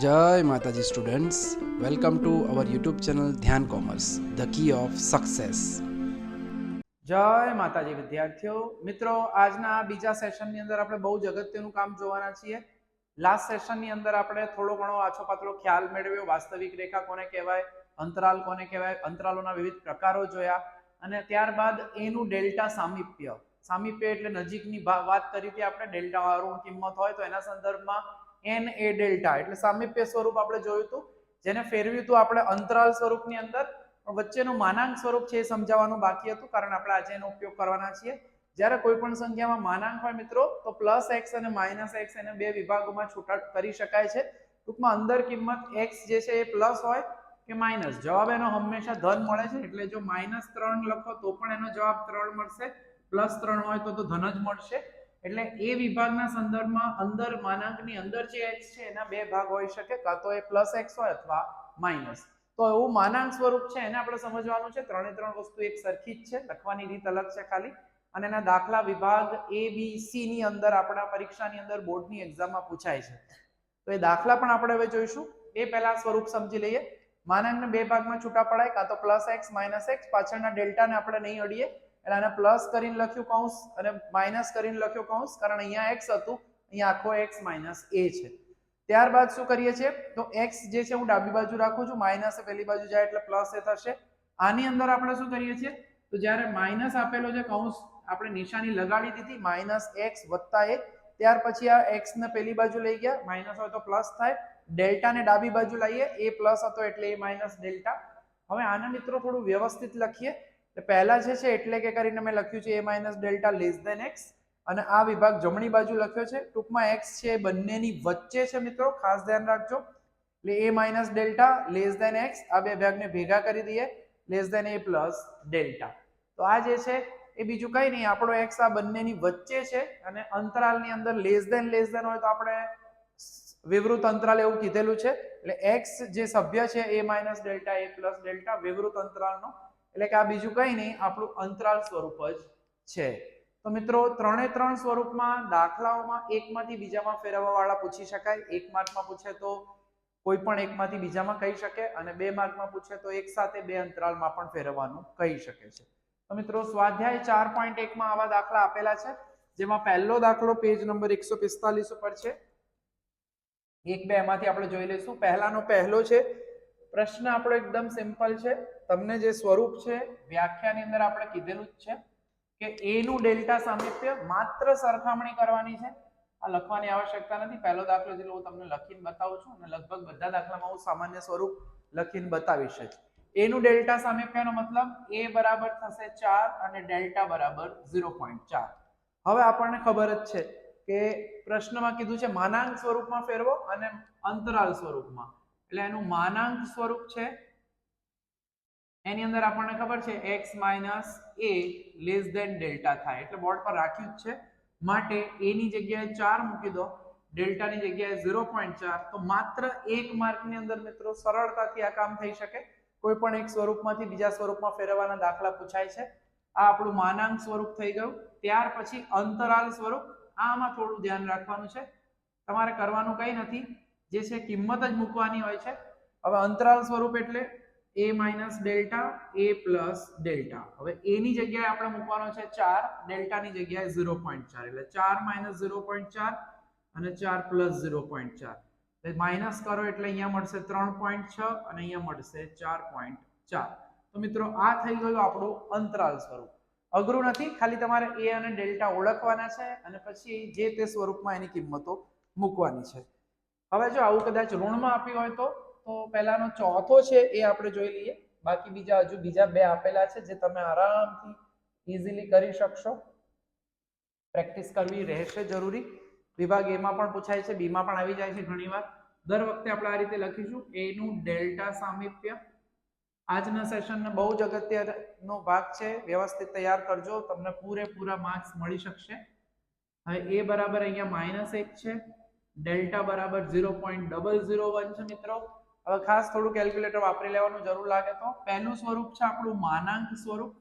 જય માતાજી students. Welcome to our YouTube channel Dhyan commerce, the key of success. જય માતાજી વિદ્યાર્થીઓ. મિત્રો, આજના બીજા સેશનની અંદર આપણે બહુ જ અગત્યનું કામ જોવાના છીએ. લાસ્ટ સેશનની અંદર આપણે થોડો ઘણો આછો પાતળો ખ્યાલ મેળવ્યો. વાસ્તવિક રેખા કોને કહેવાય, અંતરાલ કોને કહેવાય, અંતરાલોના વિવિધ પ્રકારો જોયા. અને ત્યારબાદ એનું ડેલ્ટા સામીપ્ય. સામીપ્ય એટલે નજીકની વાત કરી હતી આપણે ડેલ્ટા વાળું કિંમત હોય તો એના સંદર્ભમાં એન એ ડેલ્ટા એટલે સામીપ્ય સ્વરૂપ આપણે જોયું હતું, જેને ફેરવ્યું હતું આપણે અંતરાલ સ્વરૂપની અંદર વચ્ચેનું માનાંક સ્વરૂપ છે એ સમજાવવાનું બાકી હતું, કારણ આપણે આજે એનો ઉપયોગ કરવાના છીએ. જ્યારે કોઈ પણ સંખ્યામાં માનાંક હોય મિત્રો, તો પ્લસ એક્સ અને માઇનસ એક્સ એને બે વિભાગોમાં છૂટા કરી શકાય છે. ટૂંકમાં અંદર કિંમત એક્સ જે છે એ પ્લસ હોય કે માઇનસ જવાબ એનો હંમેશા ધન મળે છે, એટલે જો માઇનસ ત્રણ લખો તો પણ એનો જવાબ ત્રણ મળશે પ્લસ ત્રણ હોય તો તો ધન જ મળશે. એટલે એ વિભાગના સંદર્ભમાં અંદર માનાંકની અંદર જે એક્સ છે, એના બે ભાગ હોઈ શકે, કાં તો એ પ્લસ એક્સ હોય અથવા માઇનસ તો એવું માનાંક સ્વરૂપ છે, એને આપણે સમજવાનું છે. ત્રણે ત્રણ વસ્તુ એક સરખી જ છે, લખવાની રીત અલગ છે ખાલી. અને એના દાખલા વિભાગ એ બી સી ની અંદર આપણા પરીક્ષાની અંદર બોર્ડની એક્ઝામમાં પૂછાય છે. તો એ દાખલા પણ આપણે હવે જોઈશું. એ પહેલા સ્વરૂપ સમજી લઈએ. માનાંકને બે ભાગમાં છૂટા પડાય, કાં તો પ્લસ એક્સ માઇનસ એક્સ પાછળના ડેલ્ટાને આપણે નહીં અડીએ. એટલે આને પ્લસ કરીને લખ્યું કૌંસ અને માઇનસ કરીને લખ્યું કૌંસ, કારણ અહીંયા એક્સ હતું, અહીંયા આખો એક્સ માઇનસ એ છે. ત્યારબાદ શું કરીએ છીએ? તો એક્સ જે છે હું ડાબી બાજુ રાખું છું માઇનસ પેલી બાજુ જાય એટલે પ્લસ એ થશે. આની અંદર આપણે શું કરીએ છીએ? તો જ્યારે માઇનસ આપેલો છે કૌંસ આપણે નિશાની લગાડી દીધી માઇનસ એક્સ વત્તા એક, ત્યાર પછી આ એક્સ ને પેલી બાજુ લઈ ગયા માઇનસ હોય તો પ્લસ થાય ડેલ્ટા ને ડાબી બાજુ લઈએ એ પ્લસ હતો એટલે એ માઇનસ ડેલ્ટા હવે આને મિત્રો થોડું વ્યવસ્થિત લખીએ. તો પહેલા જે છે, એટલે કે કરીને મેં લખ્યું છે, a minus delta less than x. અને આ વિભાગ જમણી બાજુ લખ્યો છે. ટૂંકમાં એક્સ છે એ બંનેની વચ્ચે છે મિત્રો, ખાસ ધ્યાન રાખજો. એટલે A minus delta less than X, આ બે ભાગને ભેગા કરી દઈએ. Less than A plus delta. તો આ જે છે, એ બીજું કઈ નહીં, આપણો એક્સ આ બંનેની વચ્ચે છે અને અંતરાલની અંદર લેસ દેન લેસ દેન હોય તો આપણે વિવૃત અંતરાલ એવું કીધેલું છે. એટલે એક્સ જે સભ્ય છે, a minus delta a plus delta વિવૃત અંતરાલનો એટલે કે આ બીજું કંઈ નહીં, આપણું અંતરાલ સ્વરૂપ જ છે. તો મિત્રો, ત્રણે ત્રણ સ્વરૂપમાં દાખલાઓમાં એકમાંથી બીજામાં ફેરવવા વાળા પૂછી શકાય. એક માર્કમાં પૂછે તો કોઈ પણ એકમાંથી બીજામાં કહી શકે અને બે માર્કમાં પૂછે તો એક સાથે બે અંતરાલમાં પણ ફેરવવાનું કહી શકે છે. તો મિત્રો, સ્વાધ્યાય ચાર પોઈન્ટ એકમાં આવા દાખલા આપેલા છે, જેમાં પહેલો દાખલો પેજ નંબર એકસો પિસ્તાલીસ ઉપર છે. એક બે એમાંથી આપણે જોઈ લઈશું. પહેલાનો પહેલો છે પ્રશ્ન આપણો એકદમ સિમ્પલ છે. તમને જે સ્વરૂપ છે, વ્યાખ્યાની અંદર આપણે કીધેલું જ છે કે એ નું ડેલ્ટા સામીપ્ય માત્ર સરખામણી કરવાની છે. આ લખવાની આવશ્યકતા નથી. પહેલો દાખલો જેટલો હું તમને લખીને બતાવું છું અને લગભગ બધા દાખલામાં હું સામાન્ય સ્વરૂપ લખીને બતાવીશ જ. એનું ડેલ્ટા સામીપ્યનો મતલબ એ બરાબર થશે ચાર અને ડેલ્ટા બરાબર ઝીરો પોઈન્ટ ચાર. હવે આપણને ખબર જ છે કે પ્રશ્નમાં કીધું છે, માનાંક સ્વરૂપમાં ફેરવો અને અંતરાલ સ્વરૂપમાં. એટલે એનું માનાંક સ્વરૂપ છે. એની અંદર આપણને ખબર છે x minus A less than delta થાય. એટલે બોર્ડ પર રાખ્યું જ છે. માટે એની જગ્યાએ ચાર મૂકી દો. ડેલ્ટાની જગ્યાએ ઝીરો પોઈન્ટ ચાર. તો માત્ર એક માર્કની અંદર મિત્રો સરળતાથી આ કામ થઈ શકે. કોઈ પણ એક સ્વરૂપમાંથી બીજા સ્વરૂપમાં ફેરવવાના દાખલા પૂછાય છે. આ આપણું માનાંક સ્વરૂપ થઈ ગયું. ત્યાર પછી અંતરાલ સ્વરૂપ. આમાં થોડું ધ્યાન રાખવાનું છે. તમારે કરવાનું કંઈ નથી. જે છે કિંમત જ મૂકવાની હોય છે. હવે અંતરાલ સ્વરૂપ એટલે a minus delta a plus delta હવે એની જગ્યાએ આપણે મૂકવાનો છે ચાર ડેલ્ટાની જગ્યાએ ઝીરો પોઈન્ટ ચાર. એટલે ચાર માઇનસ ઝીરો પોઈન્ટ ચાર અને ચાર પ્લસ ઝીરો પોઈન્ટ ચાર. માઇનસ કરો એટલે અહીંયા મળશે ત્રણ પોઈન્ટ છ અને અહીંયા મળશે ચાર પોઈન્ટ ચાર. તો મિત્રો, આ થઈ ગયું આપણું અંતરાલ સ્વરૂપ. અઘરું નથી, ખાલી તમારે એ અને ડેલ્ટા ઓળખવાના છે અને પછી જે તે સ્વરૂપમાં એની કિંમતો મૂકવાની છે. હવે જો આવું કદાચ ઋણમાં આપ્યું હોય તો તો પહેલાનો ચોથો છે એ આપણે જોઈ લઈએ. બાકી બીજા હજુ બીજા બે આપેલા છે જે તમે આરામથી ઇઝીલી કરી શકશો. પ્રેક્ટિસ કરવી રહેશે જરૂરી. વિભાગ એમાં પણ પૂછાય છે બીમાં પણ આવી જાય છે ઘણીવાર. દર વખતે આપણે આ રીતે લખીશું. એનું ડેલ્ટા સામીપ્ય. આજના સેશનનો બહુ જ અગત્યનો ભાગ છે. વ્યવસ્થિત તૈયાર કરજો. તમને પૂરેપૂરા માર્ક્સ મળી શકશે. હવે એ બરાબર અહીંયા માઇનસ એક છે. ડેલ્ટા બરાબર zero point double zero one છે મિત્રો. હવે ખાસ થોડું કેલ્ક્યુલેટર વાપરી લેવાનું જરૂર લાગે તો. પહેલું સ્વરૂપ છે આપણું માનાંક સ્વરૂપ.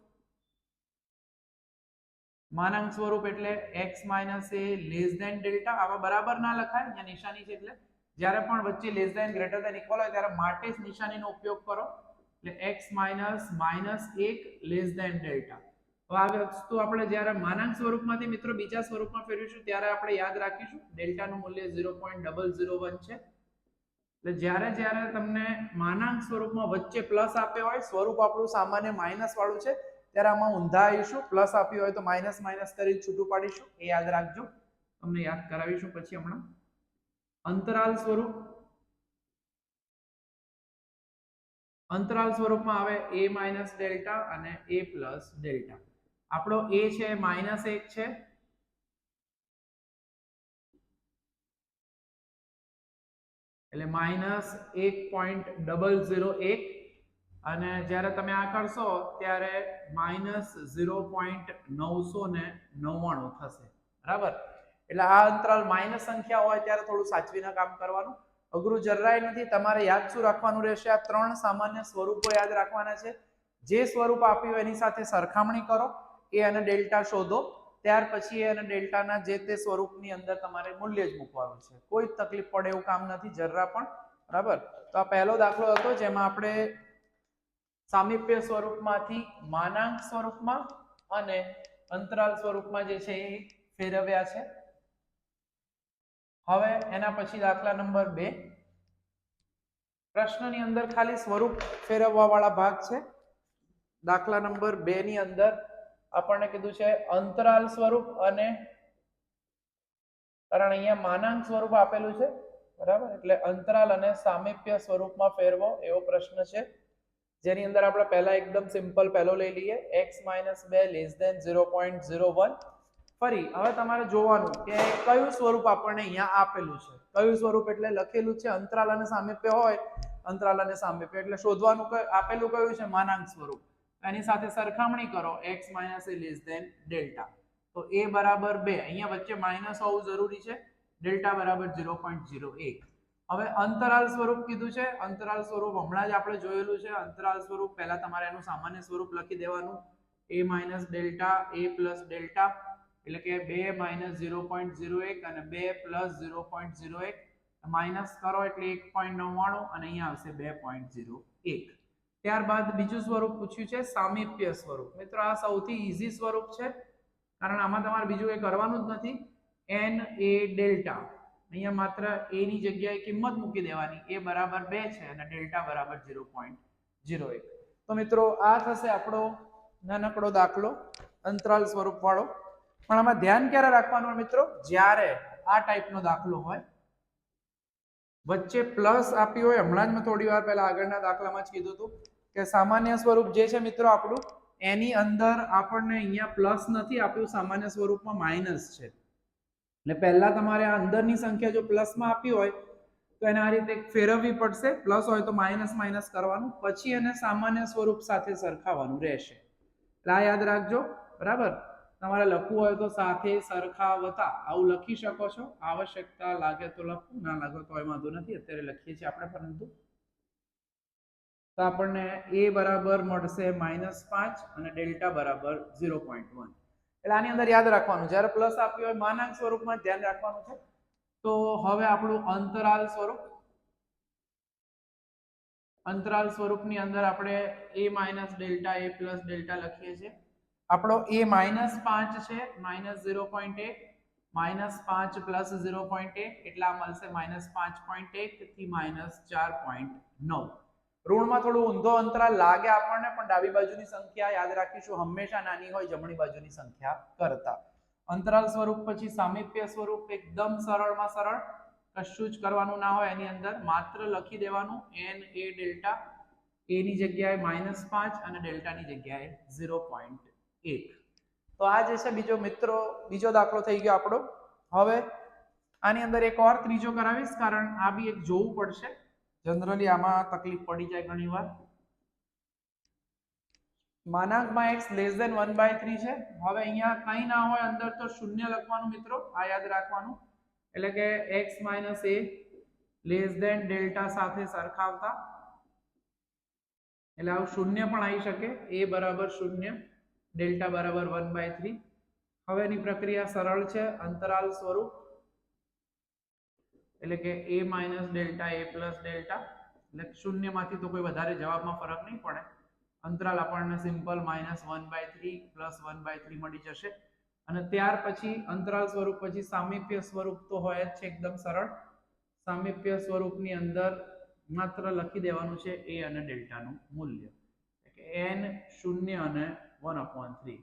માનાંક સ્વરૂપ એટલે x minus A less than delta આવા બરાબર ના લખાય, અહીંયા નિશાની છે એટલે. જ્યારે પણ વચ્ચે less than greater than equal હોય ત્યારે માટે જ નિશાનીનો ઉપયોગ કરો. એટલે x માઇનસ માઇનસ એક લેસ ધેન ડેલ્ટા હવે આ વસ્તુ આપણે જ્યારે માનાંક સ્વરૂપમાંથી મિત્રો બીજા સ્વરૂપમાં ફેરવીશું, ત્યારે આપણે યાદ રાખીશું, ડેલ્ટાનું મૂલ્ય zero point double zero one છે. એટલે જ્યારે જ્યારે તમને માનાંક સ્વરૂપમાં વચ્ચે પ્લસ આપ્યો હોય, સ્વરૂપ આપણું સામાન્ય માઇનસ વાળું છે, ત્યારે આમાં ઊંધા આવીશું, પ્લસ આપ્યું હોય તો માઇનસ માઇનસ કરી છૂટું પાડીશું, એ યાદ રાખજો. તમને યાદ કરાવીશું પછી હમણાં. અંતરાલ સ્વરૂપ. અંતરાલ સ્વરૂપમાં આવે a માઇનસ ડેલ્ટા અને a પ્લસ ડેલ્ટા. આપણો એ છે, માઇનસ એક છે. એટલે માઇનસ એક પોઈન્ટ ડબલ ઝીરો એક. અને જ્યારે તમે આ કરશો, ત્યારે માઇનસ ઝીરો પોઈન્ટ નવસો ને નવ્વાણું થશે. બરાબર? એટલે આ અંતરાલ માઇનસ સંખ્યા હોય ત્યારે થોડું સાચવીને કામ કરવાનું. અઘરું જરાય નથી, તમારે યાદ શું રાખવાનું રહેશે? આ ત્રણ સામાન્ય સ્વરૂપો યાદ રાખવાના છે. જે સ્વરૂપ આપ્યું એની સાથે સરખામણી કરો. એ અને ડેલ્ટા શોધો, ત્યાર પછી એ અને ડેલ્ટાના જે તે સ્વરૂપની અંદર તમારે મૂલ્ય જ મૂકવાનું છે. કોઈ તકલીફ પડે એવું કામ નથી, જરા પણ, બરાબર? તો આ પહેલો દાખલો હતો જેમાં આપણે સામીપ્ય સ્વરૂપમાંથી માનાંક સ્વરૂપમાં અને અંતરાલ સ્વરૂપમાં જે છે એ ફેરવ્યા છે. હવે એના પછી દાખલા નંબર બે. પ્રશ્નની અંદર ખાલી સ્વરૂપ ફેરવવા વાળા ભાગ છે. દાખલા નંબર બે ની અંદર આપણને કીધું છે અંતરાલ સ્વરૂપ અને કારણ અહીંયા માનાંક સ્વરૂપ આપેલું છે, બરાબર? એટલે અંતરાલ અને સામીપ્ય સ્વરૂપમાં ફેરવો એવો પ્રશ્ન છે. જેની અંદર આપણે પહેલા એકદમ સિમ્પલ પહેલો લઈ લઈએ. x માઇનસ બે less than zero point zero one ફરી, હવે તમારે જોવાનું કે કયું સ્વરૂપ આપણને અહીંયા આપેલું છે? કયું સ્વરૂપ એટલે લખેલું છે અંતરાલ અને સામીપ્ય હોય? અંતરાલ અને સામીપ્ય. એટલે શોધવાનું આપેલું કયું છે? માનાંક સ્વરૂપ. એની સાથે સરખામણી કરો, x minus A less than delta તો a બરાબર બે. અહીંયા વચ્ચે માઇનસ હોવું જરૂરી છે. ડેલ્ટા બરાબર ઝીરો પોઈન્ટ ઝીરો એક. હવે અંતરાલ સ્વરૂપ કીધું છે. અંતરાલ સ્વરૂપ હમણાં જ આપણે જોયેલું છે. અંતરાલ સ્વરૂપ પહેલા તમારે એનું સામાન્ય સ્વરૂપ લખી દેવાનું. a minus delta a plus delta એટલે કે બે માઇનસ ઝીરો પોઈન્ટ ઝીરો એક અને બે પ્લસ ઝીરો પોઈન્ટ ઝીરો એક. માઇનસ કરો એટલે એક પોઈન્ટ નવ્વાણું અને અહીંયા આવશે બે પોઈન્ટ ઝીરો એક. ત્યારબાદ બીજું સ્વરૂપ પૂછ્યું છે, સામીપ્ય સ્વરૂપ. મિત્રો, આ સૌથી ઈઝી સ્વરૂપ છે, કારણ આમાં તમારે બીજું કંઈ કરવાનું જ નથી. N a delta. અહીંયા માત્ર એ ની જગ્યાએ કિંમત મૂકી દેવાની. એ બરાબર બે છે અને ડેલ્ટા બરાબર ઝીરો પોઈન્ટ ઝીરો એક. તો મિત્રો, આ થશે આપણો નાનકડો દાખલો, અંતરાલ સ્વરૂપ વાળો પણ આમાં ધ્યાન ક્યારે રાખવાનું મિત્રો? જ્યારે આ ટાઈપનો દાખલો હોય વચ્ચે પ્લસ આપ્યું હોય, હમણાં જ મેં થોડી વાર પહેલા આગળના દાખલામાં જ કીધું હતું કે સામાન્ય સ્વરૂપ જે છે મિત્રો આપણું, એની અંદર આપણને અહીંયા પ્લસ નથી આપ્યું, સામાન્ય સ્વરૂપમાં માઇનસ છે. એટલે પહેલા તમારે આ અંદરની સંખ્યા જો પ્લસમાં આપી હોય, તો એને આ રીતે ફેરવવી પડશે. પ્લસ હોય તો માઇનસ માઇનસ કરવાનું, પછી એને સામાન્ય સ્વરૂપ સાથે સરખાવવાનું રહેશે. એટલે આ યાદ રાખજો, બરાબર? તમારે લખવું હોય તો સાથે સરખાવતા આવું લખી શકો છો. આવશ્યકતા લાગે તો લખવું ના લાગે તો એ વાંધો નથી. અત્યારે લખીએ છીએ આપણે પરંતુ. તો આપણને એ બરાબર મળશે માઇનસ પાંચ અને ડેલ્ટા બરાબર ઝીરો પોઈન્ટ વન એટલે આની અંદર યાદ રાખવાનું, જ્યારે પ્લસ આપ્યું હોય માનાંક સ્વરૂપમાં ધ્યાન રાખવાનું છે. તો હવે આપણું અંતરાલ સ્વરૂપ. અંતરાલ સ્વરૂપની અંદર આપણે a minus delta a plus delta લખીએ છીએ. આપણો એ માઇનસ પાંચ છે, માઇનસ ઝીરો પોઈન્ટ એક, માઇનસ પાંચ પ્લસ ઝીરો પોઈન્ટ એક, એટલે મળશે માઇનસ પાંચ પોઈન્ટ એક થી માઇનસ ચાર પોઈન્ટ નવ. ઋણમાં થોડું ઊંધો અંતરાલ લાગે આપણને, પણ ડાબી બાજુની સંખ્યા યાદ રાખીશું, હંમેશા નાની હોય જમણી બાજુની સંખ્યા કરતા. અંતરાલ સ્વરૂપ પછી સામીપ્ય સ્વરૂપ એકદમ સરળમાં સરળ. કશું જ કરવાનું ના હોય એની અંદર, માત્ર લખી દેવાનું એન એ ડેલ્ટા એની જગ્યાએ માઇનસ પાંચ અને ડેલ્ટાની જગ્યાએ ઝીરો પોઈન્ટ એક. તો આ જે છે બીજો મિત્રો, બીજો દાખલો થઈ ગયો આપણો. હવે આની અંદર એક ઓર ત્રીજો કરાવીશ, કારણ આ બી એક જોવું પડશે. જનરલી આમાં તકલીફ પડી જાય ઘણી વાર માનાંકમાં x less than one by three છે. હવે અહીંયા કંઈ ના હોય, અંદર તો શૂન્ય લખવાનું મિત્રો, આ યાદ રાખવાનું. એટલે કે X minus A less than delta સાથે સરખાવતા. એટલે આવું શૂન્ય પણ આવી શકે, એ બરાબર શૂન્ય. ડેલ્ટા બરાબર વન બાય થ્રી. હવે એની પ્રક્રિયા સરળ છે, અંતરાલ સ્વરૂપ. એટલે કે a minus delta, a plus delta. એટલે શૂન્યમાંથી તો કોઈ વધારે જવાબમાં ફરક નહીં પડે. અંતરાલ આપણને simple minus one by three plus one by three મળી જશે. અને ત્યાર પછી અંતરાલ સ્વરૂપ પછી સામીપ્ય સ્વરૂપ તો હોય જ છે, એકદમ સરળ. સામીપ્ય સ્વરૂપની અંદર માત્ર લખી દેવાનું છે એ અને ડેલ્ટાનું મૂલ્ય. એટલે એન શૂન્ય અને વન અપોન થ્રી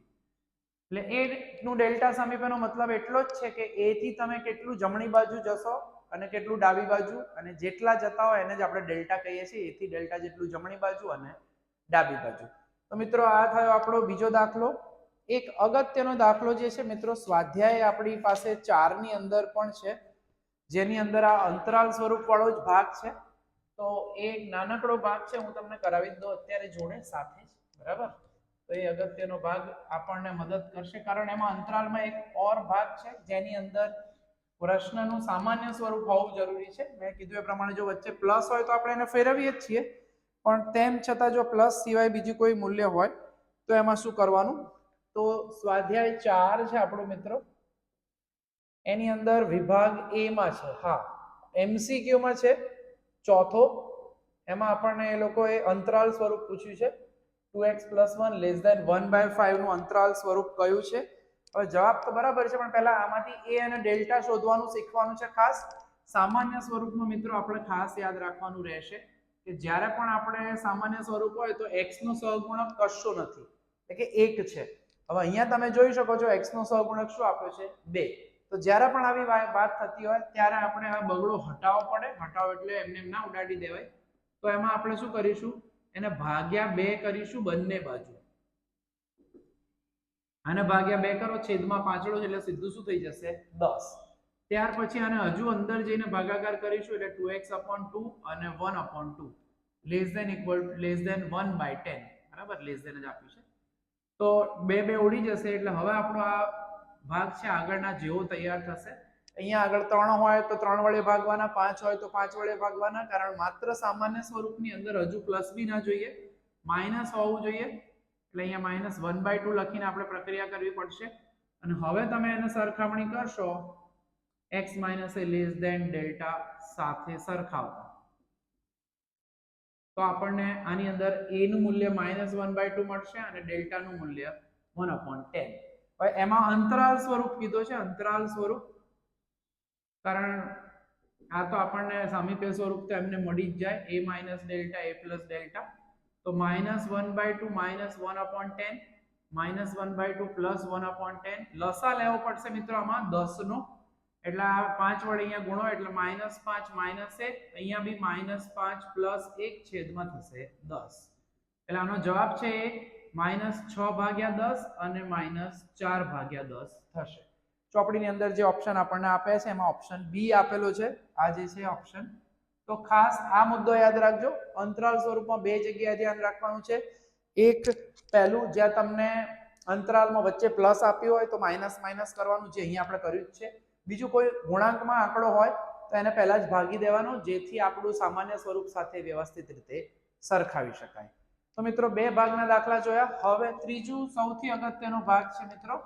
નું ડેલ્ટા સમીપનો મતલબ એટલો જ છે કે એ થી તમે કેટલું જમણી બાજુ જશો અને કેટલું ડાબી બાજુ અને જેટલા જતા હોય એને જ આપણે ડેલ્ટા કહીએ છીએ. એથી ડેલ્ટા જેટલું જમણી બાજુ અને ડાબી બાજુ. તો મિત્રો, આ થયો આપણો બીજો દાખલો. એક અગત્યનો દાખલો જે છે મિત્રો, સ્વાધ્યાય આપણી પાસે ચારની અંદર પણ છે. જેની અંદર આ અંતરાલ સ્વરૂપ વાળો જ ભાગ છે. તો એ નાનકડો ભાગ છે, હું તમને કરાવી દઉં અત્યારે જોડે સાથે જ. બરાબર? તો એ અગત્યનો ભાગ આપણને મદદ કરશે. કારણ એમાં અંતરાલમાં એક ઓર ભાગ છે, જેની અંદર પ્રશ્નનું સામાન્ય સ્વરૂપ હોવું જરૂરી છે. મેં કીધું એ પ્રમાણે જો વચ્ચે પ્લસ હોય તો આપણે એને ફેરવીએ જ છીએ. પણ તેમ છતાં જો પ્લસ સિવાય બીજું કોઈ મૂલ્ય હોય, તો એમાં શું કરવાનું? તો સ્વાધ્યાય ચાર છે આપણો મિત્રો. એની અંદર વિભાગ એ માં છે. હા. એમસીક્યુમાં છે. ચોથો. એમાં આપણને એ લોકોએ અંતરાલ સ્વરૂપ પૂછ્યું છે. Two x plus one less than one by ફાઈવનું અંતરાલ સ્વરૂપ કયું છે? હવે જવાબ તો બરાબર છે, પણ પહેલા આમાંથી એ અને ડેલ્ટા શોધવાનું શીખવાનું છે ખાસ. સામાન્ય સ્વરૂપમાં મિત્રો આપણે ખાસ યાદ રાખવાનું રહેશે કે જ્યારે પણ આપણે સામાન્ય સ્વરૂપ હોય તો x નો સહગુણક કશો નથી. એટલે કે એક છે. હવે અહીંયા તમે જોઈ શકો છો x નો સહગુણક શું આપ્યો છે? બે. તો જ્યારે પણ આવી વાત થતી હોય ત્યારે આપણે આ બગડો હટાવવો પડે. હટાવો એટલે એમને એમ ના ઉડાડી દેવાય. તો એમાં આપણે શું કરીશું? એને ભાગ્યા બે કરીશું બંને બાજુ. આને ભાગ્યા બે કરો, છેદમાં પાંચડો એટલે સીધું શું થઈ જશે? દસ. ત્યાર પછી આને હજુ અંદર જઈને ભાગાકાર કરીશું એટલે ટુ એક્સ અપોન ટુ અને one upon two less than equal less than one by ten બરાબર? લેસ દેન જ આપ્યું છે. તો બે બે ઉડી જશે એટલે હવે આપણો આ ભાગ છે આગળના જેવો તૈયાર થશે. અહીંયા આગળ ત્રણ હોય તો ત્રણ વડે ભાગવાના, પાંચ હોય તો પાંચ વડે ભાગવાના, કારણ માત્ર સામાન્ય સ્વરૂપની અંદર હજુ પ્લસ બી ના જોઈએ. માઇનસ હોવું જોઈએ. એટલે અહીંયા માઇનસ વન બાય ટુ લખીને આપણે પ્રક્રિયા કરવી પડશે. અને હવે તમે એને સરખામણી કરશો. X minus A less than delta સાથે સરખાવતા. તો આપણને આની અંદર એ નું મૂલ્ય માઇનસ વન બાય ટુ મળશે અને ડેલ્ટાનું મૂલ્ય વન અપોન ટેન એમાં અંતરાલ સ્વરૂપ કીધો છે. અંતરાલ સ્વરૂપ કારણ આ તો આપણને સામીપ્ય સ્વરૂપ તો એમને મળી જ જાય. A minus delta a plus delta તો minus one by two minus one upon ten minus one by two plus one upon ten લસા લેવો પડશે મિત્રો આમાં દસ નો એટલે આ પાંચ વડે અહીંયા ગુણો, એટલે માઇનસ પાંચ માઇનસ એક. અહીંયા બી માઇનસ પાંચ પ્લસ એક છેદમાં થશે દસ. એટલે આનો જવાબ છે એક માઇનસ છ ભાગ્યા દસ અને માઇનસ ચાર ભાગ્યા દસ થશે. ચોપડીની અંદર જે ઓપ્શન આપણને આપે છે, એમાં ઓપ્શન બી આપેલો છે. આ જે છે ઓપ્શન તો ખાસ આ મુદ્દો યાદ રાખજો. અંતરાલ સ્વરૂપમાં બે જગ્યાએ ધ્યાન રાખવાનું છે. એક પહેલું, જ્યાં તમને અંતરાલમાં વચ્ચે પ્લસ આપ્યું હોય, તો માઇનસ માઇનસ કરવાનું જે અહીંયા આપણે કર્યું જ છે. બીજું કોઈ ગુણાંકમાં આંકડો હોય, તો એને પહેલાં જ ભાગી દેવાનો, જેથી આપણું સામાન્ય સ્વરૂપ સાથે વ્યવસ્થિત રીતે સરખાવી શકાય. તો મિત્રો, બે ભાગના દાખલા જોયા. હવે ત્રીજું, સૌથી અગત્યનો ભાગ છે મિત્રો.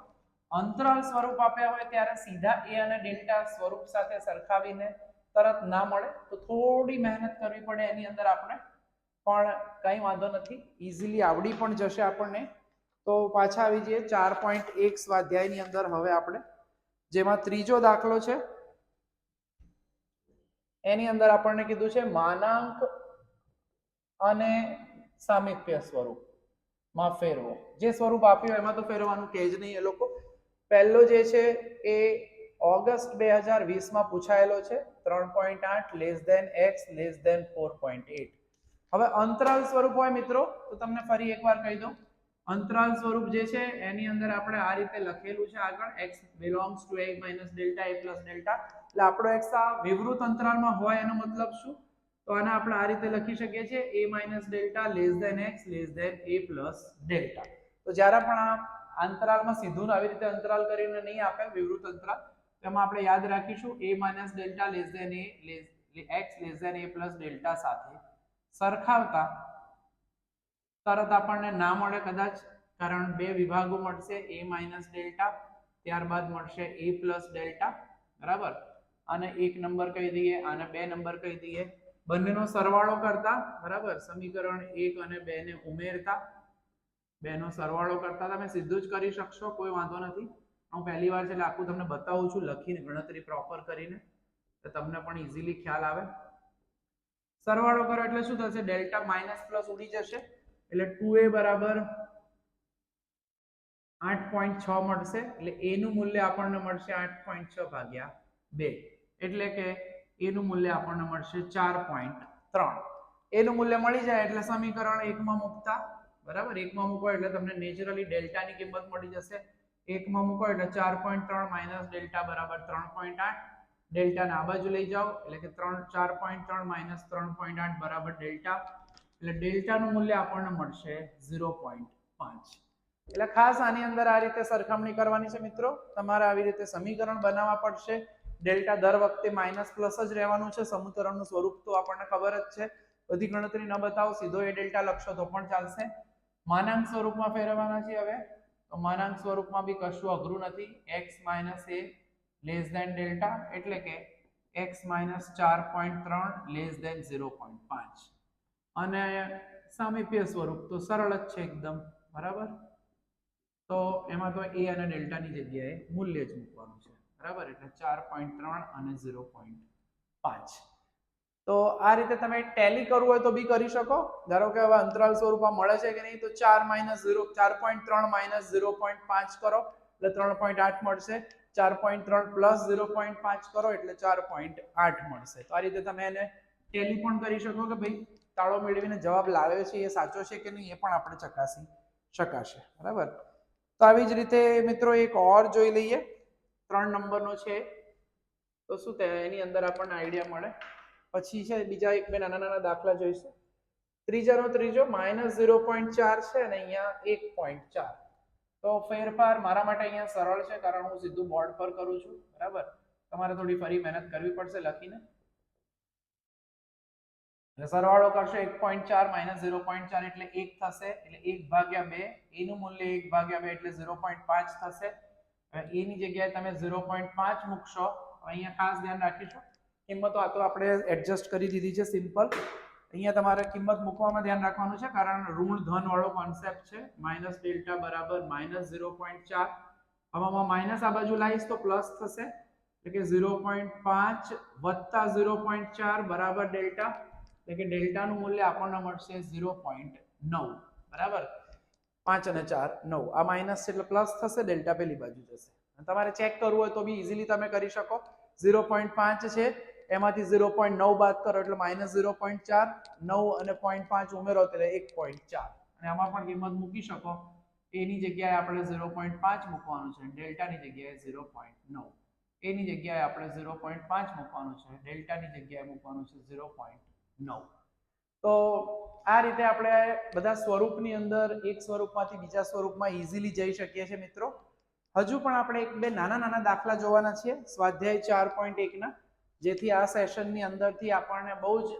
અંતરાલ સ્વરૂપ આપ્યા હોય ત્યારે સીધા એ અને ડેલ્ટા સ્વરૂપ સાથે સરખાવીને તરત ના મળે, તો થોડી મહેનત કરવી પડે એની અંદર આપણે. પણ કંઈ વાંધો નથી ઇઝીલી આવડી પણ જશે આપણને. તો પાછા આવી જઈએ, ચાર પોઈન્ટ એક સ્વાધ્યાયની અંદર હવે આપણે, જેમાં ત્રીજો દાખલો છે. એની અંદર આપણને કીધું છે, માનાંક અને સામીપ્ય સ્વરૂપ. માં ફેરવો. જે સ્વરૂપ આપ્યું, એમાં તો ફેરવાનું કે જ નહીં એ લોકો. પહેલો જે છે એ ઓગસ્ટ બે હજાર વીસમાં પૂછાયેલો છે, ત્રણ પોઈન્ટ આઠ less than x less than four point eight હવે અંતરાલ સ્વરૂપ હોય મિત્રો, તો તમને ફરી એકવાર કહી દઉં. અંતરાલ સ્વરૂપ જે છે, એની અંદર આપણે આ રીતે લખેલું છે આગળ. x belongs to a minus delta a plus delta એટલે આપણો x આ વિવૃત અંતરાલમાં હોય એનો મતલબ શું? તો આને આપણે આ રીતે લખી શકીએ છીએ, a minus delta less than x less than a plus delta તો જ્યારે પણ આ અંતરાલમાં સીધું આવી રીતે અંતરાલ કરીને નહીં આપે, વિવૃત અંતરાલ. તેમાં આપણે યાદ રાખીશું, a minus delta less a less x less than a plus સાથે સરખાવતા તરત આપણને ના મળે કદાચ, કારણ બે વિભાગો મળશે, એ માઇનસ ડેલ્ટા, ત્યારબાદ મળશે એ પ્લસ ડેલ્ટા, બરાબર? અને એક નંબર કહી દઈએ, અને બે નંબર કહી દઈએ. બંનેનો સરવાળો કરતા, બરાબર? સમીકરણ એક અને બે ને ઉમેરતા બેનો સરવાળો કરતા તમે સીધું જ કરી શકશો, કોઈ વાંધો નથી. હું પહેલી વાર છે એટલે આખું તમને બતાવું છું, લખીને ગણતરી પ્રોપર કરીને, તો તમને પણ ઇઝીલી ખ્યાલ આવે. સરવાળો કરો એટલે શું થશે? ડેલ્ટા માઇનસ પ્લસ ઉડી જશે, એટલે ટુ એ બરાબર આઠ પોઈન્ટ છ મળશે, એટલે એનું મૂલ્ય આપણને મળશે આઠ પોઈન્ટ છ ભાગ્યા બે. એટલે કે એનું મૂલ્ય આપણને મળશે ચાર પોઈન્ટ ત્રણ. એનું મૂલ્ય મળી જાય એટલે સમીકરણ એકમાં મૂકતા બરાબર? એકમાં મૂકો એટલે તમને નેચરલી ડેલ્ટાની કિંમત મળી જશે. એકમાં મૂકો એટલે ચાર પોઈન્ટ ત્રણ માઇનસ ડેલ્ટા બરાબર ત્રણ પોઈન્ટ આઠ. ડેલ્ટાને આ બાજુ લઈ જાઓ, એટલે કે ત્રણ, ચાર પોઈન્ટ ત્રણ માઇનસ ત્રણ પોઈન્ટ આઠ બરાબર ડેલ્ટા. એટલે ડેલ્ટાનું મૂલ્ય આપણને મળશે ઝીરો પોઈન્ટ પાંચ. એટલે ખાસ આની અંદર આ રીતે સરખામણી કરવાની છે મિત્રો. તમારે આવી રીતે સમીકરણ બનાવવા પડશે. ડેલ્ટા દર વખતે માઇનસ પ્લસ જ રહેવાનું છે. સમીકરણનું સ્વરૂપ તો આપણને ખબર જ છે. બધી ગણતરી ન બતાવો, સીધો એ ડેલ્ટા લખશો તો પણ ચાલશે. માનાંક સ્વરૂપમાં ફેરવવાના છે હવે. તો માનાંક સ્વરૂપમાં બી કશું અઘરું નથી. X minus A less than delta એટલે કે એક્સ માઇનસ ચાર પોઈન્ટ ત્રણ લેસ દેન ઝીરો પોઈન્ટ પાંચ. અને સામીપ્ય સ્વરૂપ તો સરળ જ છે એકદમ. બરાબર? તો એમાં તો એ અને ડેલ્ટાની જગ્યાએ મૂલ્ય જ મૂકવાનું છે. બરાબર? એટલે ચાર પોઈન્ટ ત્રણ અને ઝીરો પોઈન્ટ પાંચ. તો આ રીતે તમે ટેલી કરવું હોય તો બી કરી શકો. ધારો કે હવે અંતરાલ સ્વરૂપમાં મળે છે કે નહીં, તો ચાર માઇનસ ઝીરો ચાર પોઈન્ટ ત્રણ માઇનસ ઝીરો પોઈન્ટ પાંચ કરો. એટલે ત્રણ પોઈન્ટ આઠ મળશે. ચાર પોઈન્ટ ત્રણ પ્લસ ઝીરો પોઈન્ટ પાંચ કરો, એટલે ચાર પોઈન્ટ આઠ મળશે. તો આ રીતે તમે એને ટેલી પણ કરી શકો કે ભાઈ, તાળો મેળવીને જવાબ લાવ્યો છે, એ સાચો છે કે નહીં, એ પણ આપણે ચકાસી શકાશે. બરાબર? તો આવી જ રીતે મિત્રો એક ઓર જોઈ લઈએ. ત્રણ નંબરનો છે. તો શું એની અંદર આપણને આઈડિયા મળે? પછી છે બીજા એક બે નાના નાના દાખલા જોઈશું. ત્રીજાનો ત્રીજો માઇનસ ઝીરો પોઈન્ટ ચાર છે અને અહીંયા એક પોઈન્ટ ચાર. તો ફેરફાર મારા માટે અહીંયા સરળ છે કારણ હું સીધું બોર્ડ પર કરું છું, બરાબર? તમારે થોડી ફરી મહેનત કરવી પડશે લખીને. સરવાળો કરશો એક પોઈન્ટ ચાર માઇનસ ઝીરો પોઈન્ટ ચાર એટલે એક થશે, એટલે એક ભાગ્યા બે એનું મૂલ્ય એક ભાગ્યા બે એટલે ઝીરો પોઈન્ટ પાંચ થશે. એની જગ્યાએ તમે ઝીરો પોઈન્ટ પાંચ મૂકશો અહીંયા ખાસ ધ્યાન રાખીશું. કિંમતો આ તો આપણે એડજસ્ટ કરી દીધી છે સિમ્પલ અહીંયા તમારે કિંમત મૂકવામાં ધ્યાન રાખવાનું છે કારણ ઋણ ધન વાળો કોન્સેપ્ટ છે. માઇનસ ડેલ્ટા બરાબર માઇનસ ઝીરો પોઈન્ટ ચાર. આમાં માઇનસ આ બાજુ લાવીશ તો પ્લસ થશે. એટલે કે ઝીરો પોઈન્ટ પાંચ વત્તા ઝીરો પોઈન્ટ ચાર બરાબર ડેલ્ટા એટલે કે ડેલ્ટાનું મૂલ્ય આપણને મળશે ઝીરો પોઈન્ટ નવ. બરાબર? પાંચ અને ચાર નવ. આ માઇનસ છે એટલે પ્લસ થશે ડેલ્ટા પેલી બાજુ જશે. તમારે ચેક કરવું હોય તો બી ઇઝીલી તમે કરી શકો. ઝીરો પોઈન્ટ પાંચ છે. એમાંથી ઝીરો પોઈન્ટ નવ બાદ કરો એટલે માઇનસ ઝીરો પોઈન્ટ ચાર નવ અને પોઈન્ટ પાંચ ઉમેરો એટલે એક પોઈન્ટ ચાર. અને આમાં પણ કિંમત મૂકી શકો. એની જગ્યાએ આપણે ઝીરો પોઈન્ટ પાંચ મૂકવાનું છે. ડેલ્ટાની જગ્યાએ ઝીરો પોઈન્ટ નવ એની જગ્યાએ આપણે ઝીરો પોઈન્ટ પાંચ મૂકવાનું છે. ડેલ્ટાની જગ્યાએ મૂકવાનું છે ઝીરો પોઈન્ટ નવ તો આ રીતે આપણે બધા સ્વરૂપની અંદર એક સ્વરૂપમાંથી બીજા સ્વરૂપમાં ઇઝીલી જઈ શકીએ છીએ મિત્રો. હજુ પણ આપણે એક બે નાના નાના દાખલા જોવાના છીએ. સ્વાધ્યાય ચાર પોઈન્ટ એકના. જેથી આ સેશનની અંદરથી આપણને બહુ જ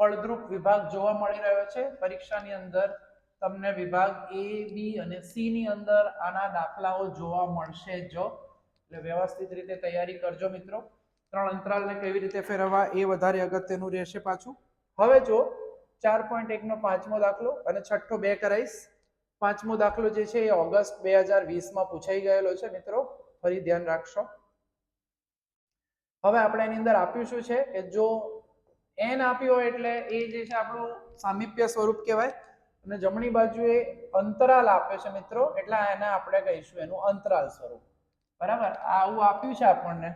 ફળદ્રુપ વિભાગ જોવા મળી રહ્યો છે. પરીક્ષાની અંદર તમને વિભાગ એ બી અને સી ની અંદર આના દાખલાઓ જોવા મળશે જો. એટલે વ્યવસ્થિત રીતે તૈયારી કરજો મિત્રો. ત્રણ અંતરાલને કેવી રીતે ફેરવવા એ વધારે અગત્યનું રહેશે પાછું. હવે જો ચાર પોઈન્ટ એકનો પાંચમો દાખલો અને છઠ્ઠો બે કરાઈશ. પાંચમો દાખલો જે છે એ ઓગસ્ટ બે હજાર વીસમાં પૂછાઈ ગયેલો છે મિત્રો. ફરી ધ્યાન રાખશો. હવે આપણે એની અંદર આપ્યું શું છે કે જો એન આપ્યો એટલે એ જે છે આપણું સામીપ્ય સ્વરૂપ કહેવાય. અને જમણી બાજુએ અંતરાલ આપે છે મિત્રો, એટલે એને આપણે કહીશું એનું અંતરાલ સ્વરૂપ. બરાબર? આવું આપ્યું છે આપણને.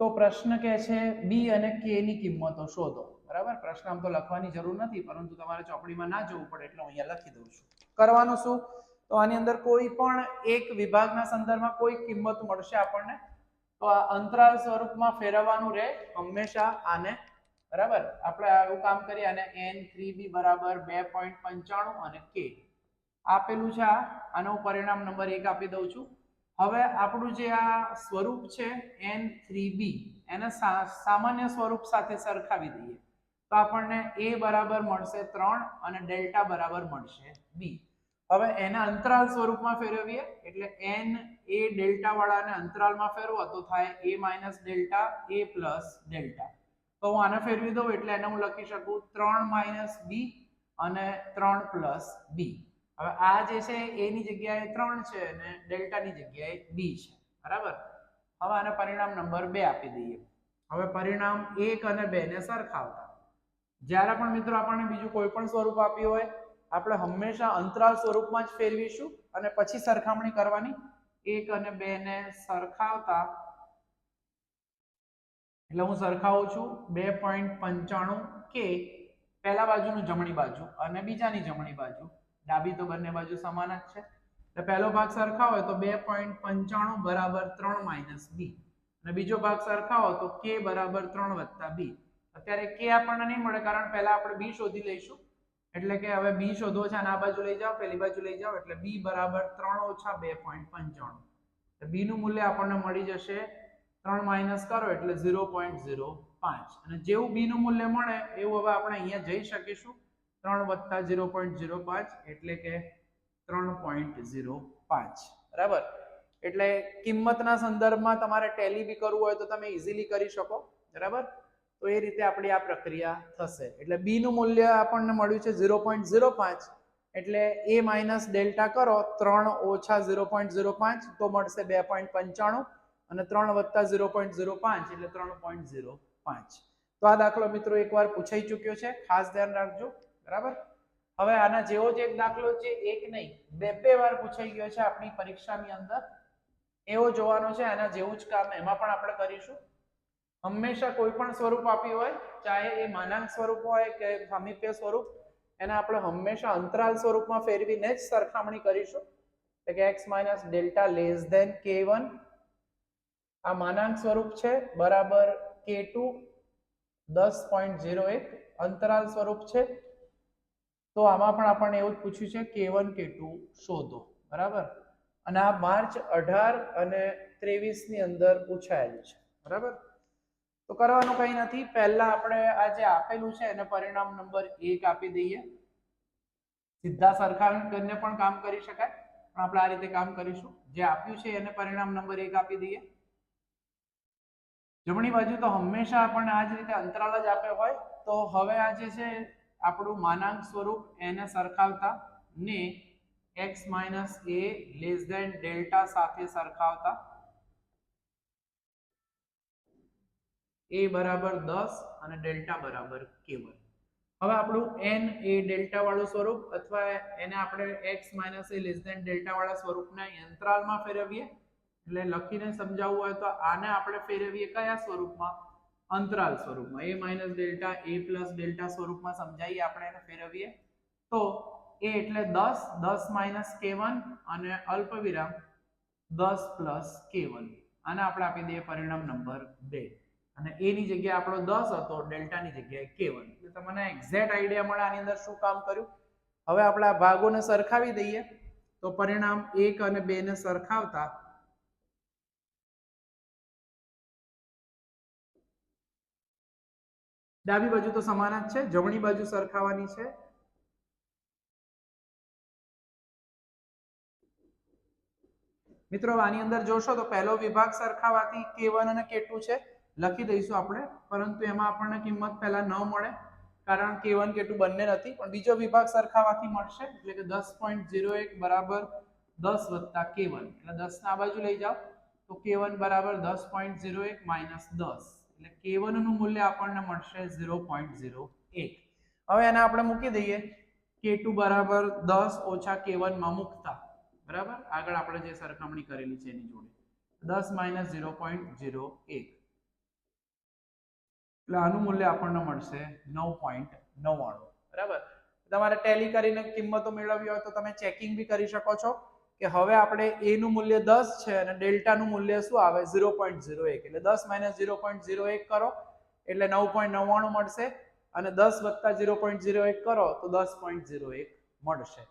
તો પ્રશ્ન કે છે બી અને કે ની કિંમતો શોધો. બરાબર? પ્રશ્ન આમ તો લખવાની જરૂર નથી, પરંતુ તમારે ચોપડીમાં ના જવું પડે એટલે હું અહીંયા લખી દઉં છું. કરવાનું શું? તો આની અંદર કોઈ પણ એક વિભાગના સંદર્ભમાં કોઈ કિંમત મળશે આપણને. તો આ અંતરાલ સ્વરૂપમાં ફેરવવાનું રહે હંમેશા આને બરાબર? આપણે આવું કામ કરીએ અને એન થ્રી બી બરાબર બે પોઈન્ટ પંચાણું અને કે આપેલું છે આ. આનું પરિણામ નંબર એક આપી દઉં છું. હવે આપણું જે આ સ્વરૂપ છે એન થ્રી બી એને સામાન્ય સ્વરૂપ સાથે સરખાવી દઈએ. તો આપણને એ બરાબર મળશે ત્રણ અને ડેલ્ટા બરાબર મળશે બી હવે એને અંતરાલ સ્વરૂપમાં ફેરવીએ, એટલે n એ ડેલ્ટા વાળાને અંતરાલમાં ફેરવો તો થાય a minus delta a plus delta. તો હું આને ફેરવી દઉં, એટલે એને હું લખી શકું ત્રણ માઇનસ બી અને ત્રણ પ્લસ બી હવે આ જે છે એની જગ્યાએ ત્રણ છે અને ડેલ્ટાની જગ્યાએ બી છે. બરાબર? હવે આને પરિણામ નંબર બે આપી દઈએ. હવે પરિણામ એક અને બે ને સરખાવતા. જ્યારે પણ મિત્રો આપણને બીજું કોઈ પણ સ્વરૂપ આપ્યું હોય આપણે હંમેશા અંતરાલ સ્વરૂપમાં જ ફેરવીશું અને પછી સરખામણી કરવાની. એક અને બે ને સરખાવતા એટલે હું સરખાવું છું બે પોઈન્ટ પંચાણું કે પહેલા બાજુનું જમણી બાજુ અને બીજાની જમણી બાજુ. ડાબી તો બંને બાજુ સમાન જ છે. એટલે પહેલો ભાગ સરખાવો તો બે પોઈન્ટ પંચાણું બરાબર ત્રણ માઇનસ બી. અને બીજો ભાગ સરખાવો તો કે બરાબર ત્રણ વત્તા બી. અત્યારે કે આપણને નહીં મળે કારણ પહેલા આપણે બી શોધી લઈશું. એટલે કે હવે બી શોધવો છે અને આ બાજુ લઈ જાઓ, પેલી બાજુ લઈ જાઓ, એટલે બી બરાબર ત્રણ ઓછા બે પોઈન્ટ પંચાણું. બી નું મૂલ્ય આપણને મળી જશે ત્રણ માઇનસ કરો એટલે ઝીરો પોઈન્ટ ઝીરો પાંચ. અને જેવું બી નું મૂલ્ય મળે એવું હવે આપણે અહીંયા જઈ શકીશું. ત્રણ વત્તા ઝીરો પોઈન્ટ ઝીરો પાંચ એટલે કે ત્રણ પોઈન્ટ ઝીરો પાંચ. બરાબર? એટલે કિંમતના સંદર્ભમાં તમારે ટેલી બી કરવું હોય તો તમે ઇઝીલી કરી શકો. બરાબર? તો એ રીતે આપણી આ પ્રક્રિયા થશે. એટલે બી નું મૂલ્ય આપણને મળ્યું છે ઝીરો પોઈન્ટ ઝીરો પાંચ. એટલે એ માઇનસ ડેલ્ટા કરો, ત્રણ ઓછા ઝીરો પોઈન્ટ ઝીરો પાંચ તો મળશે બે પોઈન્ટ પંચાણું અને ત્રણ વત્તા ઝીરો પોઈન્ટ ઝીરો પાંચ એટલે ત્રણ પોઈન્ટ ઝીરો પાંચ. તો આ દાખલો મિત્રો એકવાર પૂછાઈ ચૂક્યો છે. ખાસ ધ્યાન રાખજો. બરાબર? હવે આના જેવો જ એક દાખલો છે, એક નહીં. બે બે વાર પૂછાઈ ગયો છે આપણી પરીક્ષાની અંદર. એવો જોવાનો છે, આના જેવું જ કામ એમાં પણ આપણે કરીશું. હંમેશા કોઈ પણ સ્વરૂપ આપ્યું હોય, ચાહે એ માનાંક સ્વરૂપ હોય કે સામીપ્ય સ્વરૂપ, એને આપણે હંમેશા અંતરાલ સ્વરૂપમાં ફેરવીને જ સરખામણી કરીશું. એટલે કે x minus delta less than કે વન. આ માનાંક સ્વરૂપ છે, બરાબર કે ટુ દસ પોઈન્ટ ઝીરો એક અંતરાલ સ્વરૂપ છે. તો આમાં પણ આપણને એવું જ પૂછ્યું છે, કે વન કે ટુ શોધો, બરાબર? અને આ માર્ચ અઢાર અને ત્રેવીસની અંદર પૂછાયેલું છે, બરાબર? તો કરવાનું કંઈ નથી. પહેલા આપણે આ જે આપેલું છે એને પરિણામ નંબર એક આપી દઈએ. સીધા સરખામણી કરીને પણ કામ કરી શકાય. પણ આપણે આ રીતે કામ કરીશું. જે આપ્યું છે એને પરિણામ નંબર એક આપી દઈએ. જમણી બાજુ તો હંમેશા આપણને આ જ રીતે અંતરાલ જ આપ્યો હોય. તો હવે આ જે છે આપણું માનાંક સ્વરૂપ એને સરખાવતા ને X minus A less than delta સાથે સરખાવતા. એ બરાબર દસ અને ડેલ્ટા બરાબર કેવલ. હવે આપણું એન એ ડેલ્ટા વાળું સ્વરૂપ અથવા એને આપણે X minus A less than delta વાળા સ્વરૂપને અંતરાલમાં ફેરવીએ. એટલે લખીને સમજાવવું હોય તો આને આપણે ફેરવીએ કયા સ્વરૂપમાં? અંતરાલ સ્વરૂપમાં. A minus delta a plus delta સ્વરૂપમાં સમજાવીએ આપણે એને ફેરવીએ. તો એ એટલે દસ દસ માઇનસ કે વન અને અલ્પવિરામ દસ પ્લસ કે વન આને આપણે આપી દઈએ પરિણામ નંબર બે. અને એ ની જગ્યાએ આપણો દસ હતો, ડેલ્ટાની જગ્યાએ કે એટલે તમને એક્ઝેક્ટ આઈડિયા મળે આની અંદર શું કામ કર્યું? હવે આપણે આ ભાગોને સરખાવી દઈએ. તો પરિણામ એક અને બે ને સરખાવતા ડાબી બાજુ તો સમાન જ છે, જમણી બાજુ સરખાવાની છે. મિત્રો, આની અંદર જોશો તો પહેલો વિભાગ સરખાવાથી કે અને કે છે. લખી દઈશું આપણે, પરંતુ એમાં આપણને કિંમત પહેલા ન મળે, કારણ કે વન કે ટુ બંને નથી, પણ બીજો વિભાગ સરખાવાથી મળશે, એટલે કે દસ પોઈન્ટ ઝીરો એક બરાબર દસ વત્તા કે વન એટલે દસ ના બાજુ લઈ જાઓ, તો કે વન બરાબર દસ પોઈન્ટ ઝીરો એક માઇનસ દસ. એટલે કે વનનું મૂલ્ય આપણને મળશે ઝીરો પોઈન્ટ ઝીરો એક. હવે એને આપણે મૂકી દઈએ કે ટુ બરાબર દસ ઓછા કે વનમાં મૂકતા. બરાબર? આગળ આપણે જે સરખામણી કરેલી છે એની જોડે. દસ માઇનસ ઝીરો પોઈન્ટ ઝીરો એક. એટલે આનું મૂલ્ય આપણને મળશે નવ પોઈન્ટ નવ્વાણું. બરાબર? તમારે ટેલી કરીને કિંમતો મેળવવી હોય તો તમે ચેકિંગ બી કરી શકો છો કે હવે આપણે એ નું મૂલ્ય દસ છે અને ડેલ્ટા નું મૂલ્ય શું આવે? ઝીરો પોઈન્ટ ઝીરો એક. એટલે દસ માઇનસ ઝીરો પોઈન્ટ ઝીરો એક કરો, એટલે નવ પોઈન્ટ નવ્વાણું મળશે અને દસ વત્તા ઝીરો પોઈન્ટ ઝીરો એક કરો તો દસ પોઈન્ટ ઝીરો એક મળશે.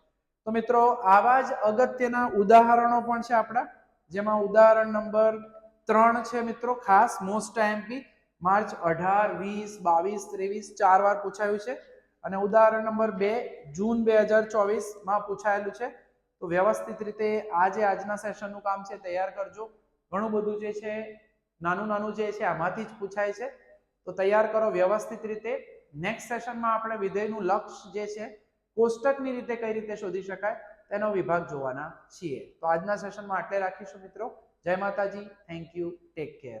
તો મિત્રો, આવા જ અગત્યના ઉદાહરણો પણ છે આપણા, જેમાં ઉદાહરણ નંબર ત્રણ છે મિત્રો, ખાસ મોસ્ટ એમપી માર્ચ અઢાર, વીસ, બાવીસ, ત્રેવીસ ચાર વાર પૂછાયું છે. અને ઉદાહરણ નંબર બે, જૂન બે હજાર ચોવીસમાં પૂછાયેલું છે. તો વ્યવસ્થિત રીતે આ જે આજના સેશનનું કામ છે, તૈયાર કરજો. ઘણું બધું જે છે, નાનું નાનું જે છે, આમાંથી જ પૂછાય છે. તો તૈયાર કરો વ્યવસ્થિત રીતે. નેક્સ્ટ સેશનમાં આપણે વિધેયનું લક્ષ જે છે, કોષ્ટકની રીતે કઈ રીતે શોધી શકાય, તેનો વિભાગ જોવાના છીએ. તો આજના સેશનમાં આટલે રાખીશું મિત્રો. Jai Mataji. Thank you take care